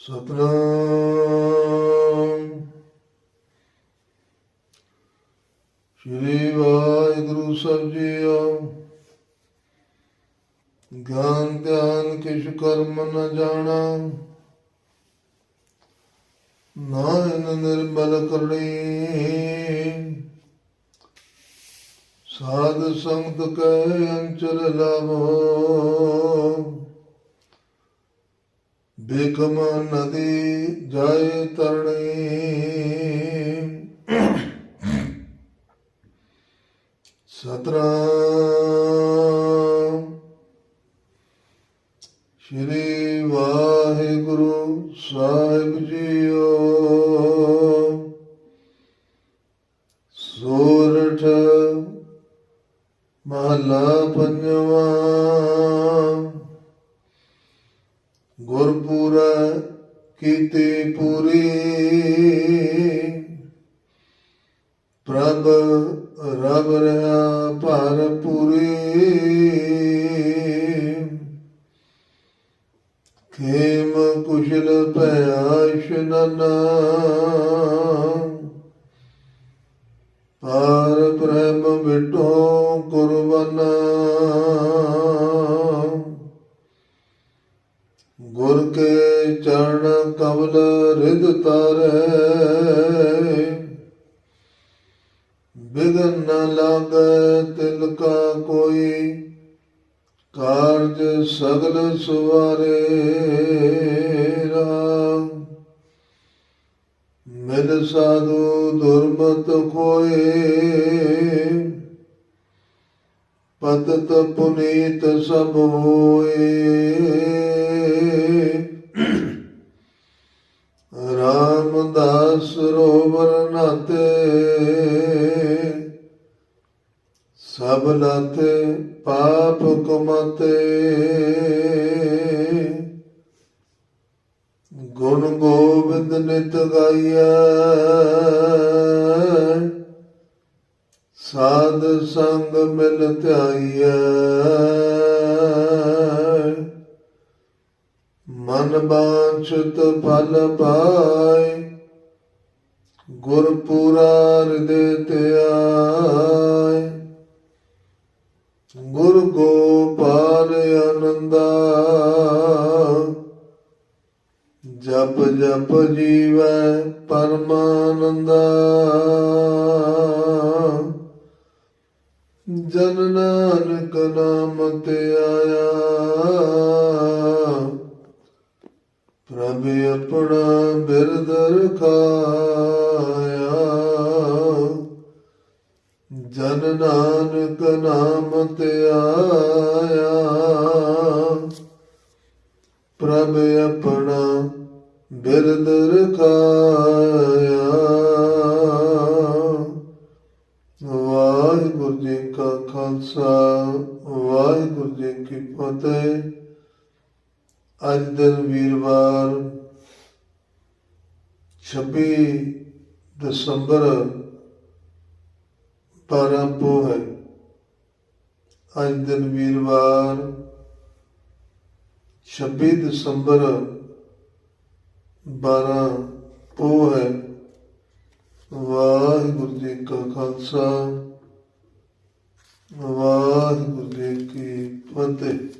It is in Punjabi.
ਸਤਨਾਮ। ਸ਼੍ਰੀ ਵਾਹਿਗੁਰੂ ਸਾਹਿਬ ਜੀਓ, ਗਿਆਨ ਧਿਆਨ ਕਿਛ ਕਰਮ ਨ ਜਾਣਾ ਨਾਇਨ ਨਿਰਮਲ ਕਰਣੀ ਸਾਧ ਸੰਗਤ ਕੈ ਅੰਚਲ ਲਾਵੋ ਬੇਕਮ ਨਦੀ ਜਾਏ ਤਰਣੀ। ਸਤਰਾ ਸ਼੍ਰੀ ਵਾਹਿਗੁਰੂ ਸਾਹਿਬ ਜੀਓ। ਸੋਰਠ ਮਹਲਾ ਪੰਜਵਾਂ। ਗੁਰਪੂਰਾ ਕੀਤੀ ਪੂਰੀ। ਪ੍ਰਭ ਰਬ ਰਹਾ ਭਰਪੂਰੀ ਖੇਮ ਕੁਸ਼ਲ ਭਇਆ ਇਸ਼ਨਾਨਾ ਪਾਰ ਪ੍ਰੇਮ ਬਿਟੋ ਕੁਰਬਾਨਾ ਗੁਰ ਕੇ ਚਰਨ ਕਮਲ ਰਿਦ ਤਾਰੇ। ਬਿਗਨ ਨ ਲਾਗੈ ਤਿਲ ਕਾ ਕੋਈ, ਕਾਰਜ ਸਗਲ ਸੁਵਾਰੇ ਰਾਮ। ਮਿਲ ਸਾਧੂ ਦੁਰਮਤ ਕੋਏ ਪਤਤ ਪੁਨੀਤ ਸਭ ਹੋਏ। ਸਰੋਵਰ ਨਾਤੇ, ਸਭ ਨਾਤੇ ਪਾਪ ਕਮਾਤੇ, ਗੁਣ ਗੋਬਿੰਦ ਨਿਤ ਗਾਈਐ, ਸਾਧ ਸੰਗ ਮਿਲ ਧਿਆਈਐ ਮਨ ਬਾਂਛਤ ਫਲ ਪਾਏ ਗੁਰ ਪੂਰਾ ਹਿਰਦੇ ਧਿਆਏ ਗੁਰ ਗੋਪਾਲ ਆਨੰਦਾ ਜਪ ਜਪ ਜੀਵੈ ਪਰਮਾਨੰਦਾ ਜਨ ਨਾਨਕ ਨਾਮ ਤੇ ਆਇਆ। ਪ੍ਰਭ ਆਪਣਾ ਬਿਰਦ ਰਖਾਇਆ ਜਨ ਨਾਨਕ ਨਾਮ ਤੇ ਆਇਆ। ਪ੍ਰਭ ਆਪਣਾ ਬਿਰਦ ਰਖਾਇਆ ਵਾਹਿਗੁਰੂ ਜੀ ਕਾ ਖਾਲਸਾ, ਵਾਹਿਗੁਰੂ ਜੀ ਕੀ ਫਤਿਹ। ਅੱਜ ਦਿਨ ਵੀਰਵਾਰ 26 ਦਸੰਬਰ ਪਰਮਪੋ ਹੈ। ਅੱਜ ਦਿਨ ਵੀਰਵਾਰ 26 ਦਸੰਬਰ 12 ਪੋ ਹੈ। ਵਾਹਿਗੁਰੂ ਜੀ ਕਾ ਖਾਲਸਾ, ਵਾਹਿਗੁਰੂ ਜੀ ਕੀ ਫਤਿਹ।